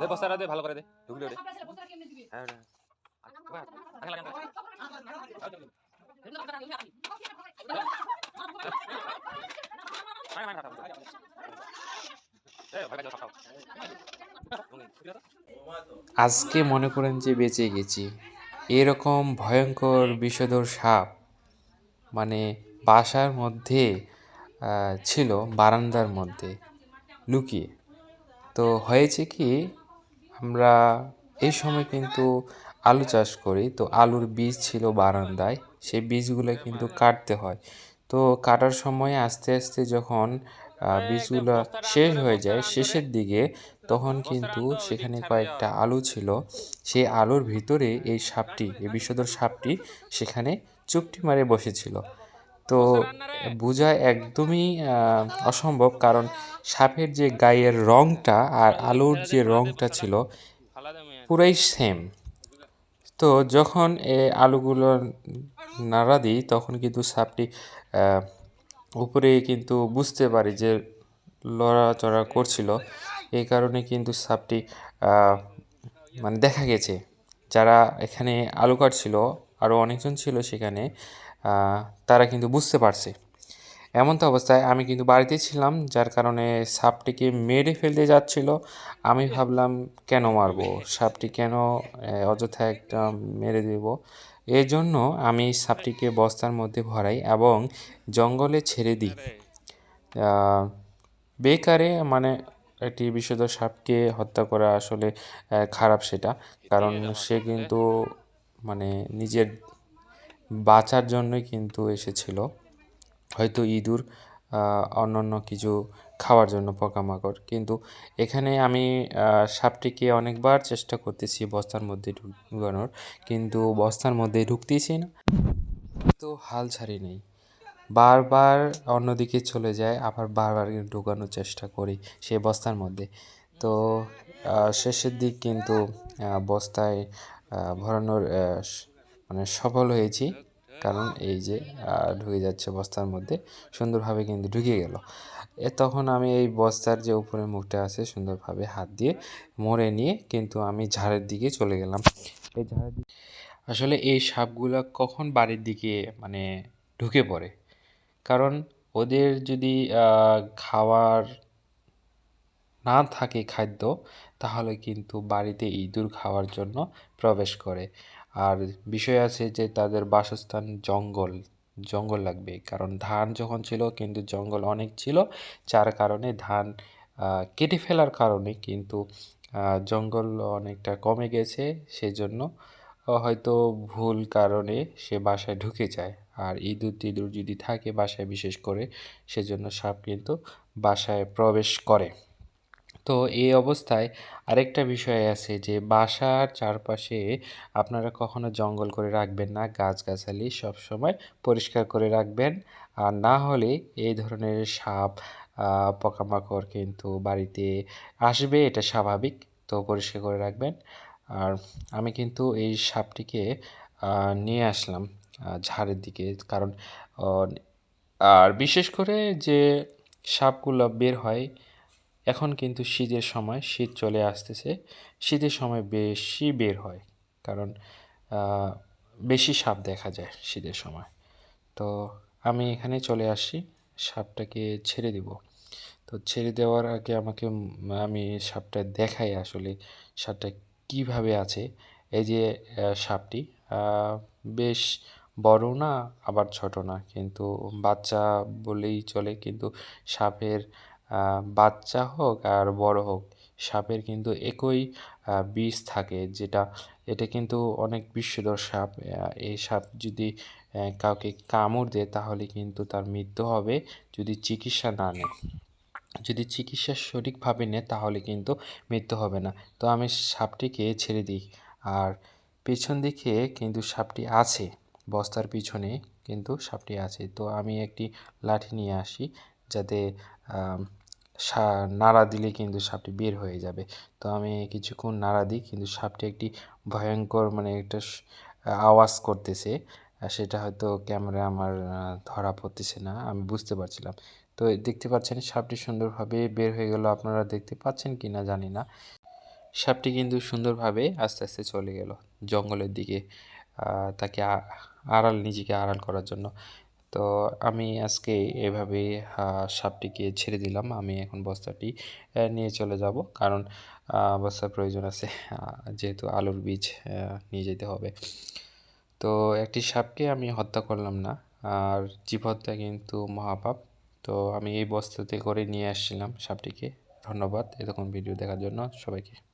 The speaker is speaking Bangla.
দে বস্তাটা দে ভালো করে দে। ঢুকলে হ্যাঁ। আজকে মনে করেন যে বেঁচে গেছি। এরকম ভয়ঙ্কর বিষধর সাপ মানে বাসার মধ্যে ছিল বারান্দার মধ্যে লুকিয়ে। তো হয়েছে কি, আমরা এই সময় কিন্তু আলু চাষ করি। তো আলুর বীজ ছিল বারান্দায়, সেই বীজগুলো কিন্তু কাটতে হয়। তো কাটার সময় আস্তে আস্তে যখন বীজগুলো শেষ হয়ে যায় শেষের দিকে, তখন কিন্তু সেখানে কয়েকটা আলু ছিল। সেই আলুর ভিতরে এই সাপটি, এই বিষধর সাপটি সেখানে চুপটি মারে বসেছিল। তো বোঝা একদমই অসম্ভব। কারণ সাপের যে গায়ের রংটা আর আলুর যে রংটা ছিল। পুরাই সেম তো যখন এ আলুগুলো নাড়া দিই তখন কিন্তু সাপটি উপরে কিন্তু বুঝতে পারি যে লড়াচড়া করছিল। এই কারণে কিন্তু সাপটি মানে দেখা গেছে। যারা এখানে আলু কাটছিল আরও অনেকজন ছিল সেখানে তারা কিন্তু বুঝতে পারছে। এমন তো অবস্থায় আমি কিন্তু বাড়িতে ছিলাম, যার কারণে সাপটিকে মেরে ফেলতে যাচ্ছিল। আমি ভাবলাম, কেন মারবো? সাপটি কেন অযথা একটা মেরে দেব? এই জন্য আমি সাপটিকে বস্তার মধ্যে ভরাই এবং জঙ্গলে ছেড়ে দিই। বেকারে মানে একটি বিষধর সাপকে হত্যা করা আসলে খারাপ সেটা। কারণ সে কিন্তু মানে নিজের বাঁচার জন্যই কিন্তু এসেছিল। হয়তো ইঁদুর অন্যান্য কিছু খাওয়ার জন্য পোকামাকড়। কিন্তু এখানে আমি সাপটিকে অনেকবার চেষ্টা করতেছি বস্তার মধ্যে ঢুকানোর। কিন্তু বস্তার মধ্যে ঢুকতেইছি না। তো হাল ছাড়ি নেই। বারবার অন্যদিকে চলে যায়, আবার বারবার ঢুকানোর চেষ্টা করি সেই বস্তার মধ্যে। তো শেষের দিক কিন্তু বস্তায় ভরানোর মানে সফল হয়েছি। কারণ এই যে ঢুকে যাচ্ছে বস্তার মধ্যে, সুন্দরভাবে কিন্তু ঢুকে গেল। এ তখন আমি এই বস্তার যে উপরে মুখটা আছে, সুন্দরভাবে হাত দিয়ে মরে নিয়ে কিন্তু আমি ঝাড়ের দিকে চলে গেলাম। এই ঝাড়ের আসলে এই সাপগুলো কখন বাড়ির দিকে মানে ঢুকে পড়ে? কারণ ওদের যদি খাওয়ার না থাকে খাদ্য, তাহলে কিন্তু বাড়িতে ইঁদুর খাওয়ার জন্য প্রবেশ করে। আর বিষয় আছে যে তাদের বাসস্থান জঙ্গল জঙ্গল লাগবে। কারণ ধান যখন ছিল কিন্তু জঙ্গল অনেক ছিল, যার কারণে ধান কেটে ফেলার কারণে কিন্তু জঙ্গল অনেকটা কমে গেছে। সেজন্য হয়তো ভুল কারণে সে বাসায় ঢুকে যায়। আর ইঁদুর টিঁদুর যদি থাকে বাসায় বিশেষ করে, সেজন্য সাপ কিন্তু বাসায় প্রবেশ করে। তো এই অবস্থায় আরেকটা বিষয় আছে যে, বাসার চারপাশে আপনারা কখনো জঙ্গল করে রাখবেন না, গাছগাছালি সবসময় পরিষ্কার করে রাখবেন। আর না হলে এই ধরনের সাপ পোকামাকড় কিন্তু বাড়িতে আসবে, এটা স্বাভাবিক, তো পরিষ্কার করে রাখবেন। আর আমি কিন্তু এই সাপটিকে নিয়ে আসলাম ঝাড়ের দিকে। কারণ আর বিশেষ করে যে সাপগুলো বের হয় এখন কিন্তু শীতের সময় শীত চলে আসতেছে। শীতের সময় বেশি বের হয়, কারণ বেশি সাপ দেখা যায় শীতের সময়। তো আমি এখানে চলে আসি, সাপটাকে ছেড়ে দিব। তো ছেড়ে দেওয়ার আগে আমাকে আমি সাপটা দেখাই আসলে সাপটা কীভাবে আছে। এই যে সাপটি বেশ বড় না, আবার ছোট না, কিন্তু বাচ্চা বলেই চলে, কিন্তু সাপের বাচ্চা হোক আর বড় হোক, সাপের কিন্তু একই বিষ থাকে যেটা, এটা কিন্তু অনেক বিষধর সাপ। এই সাপ যদি কাউকে কামড় দেয় তাহলে কিন্তু তার মৃত্যু হবে যদি চিকিৎসা না নেয়। যদি চিকিৎসা সঠিকভাবে নেয় তাহলে কিন্তু মৃত্যু হবে না। তো আমি সাপটিকে ছেড়ে দিই। আর পেছন দিকে কিন্তু সাপটি আছে, বস্তার পিছনে কিন্তু সাপটি আছে। তো আমি একটি লাঠি নিয়ে আসি যাতে সা- নাড়া দিলে কিন্তু সাপটি বের হয়ে যাবে। তো আমি কিছুক্ষণ নাড়া দিই, কিন্তু সাপটি একটি ভয়ঙ্কর মানে একটা আওয়াজ করতেছে। সেটা হয়তো ক্যামেরায় আমার ধরা পড়তেছে না, আমি বুঝতে পারছিলাম। তো দেখতে পাচ্ছেন, সাপটি সুন্দরভাবে বের হয়ে গেল। আপনারা দেখতে পাচ্ছেন কি না জানি না। সাপটি কিন্তু সুন্দরভাবে আস্তে আস্তে চলে গেল জঙ্গলের দিকে তাকে আড়াল, নিজেকে আড়াল করার জন্য। তো আমি আজকে এভাবে সাপটিকে ছেড়ে দিলাম। আমি এখন বস্তাটি নিয়ে চলে যাব। কারণ বস্তার প্রয়োজন আছে। যেহেতু আলুর বীজ নিয়ে যেতে হবে। তো একটি সাপকে আমি হত্যা করলাম না। আর জীব হত্যা কিন্তু মহাপাপ। তো আমি এই বস্তাতে করে নিয়ে আসছিলাম সাপটিকে। ধন্যবাদ এরকম ভিডিও দেখার জন্য সবাইকে।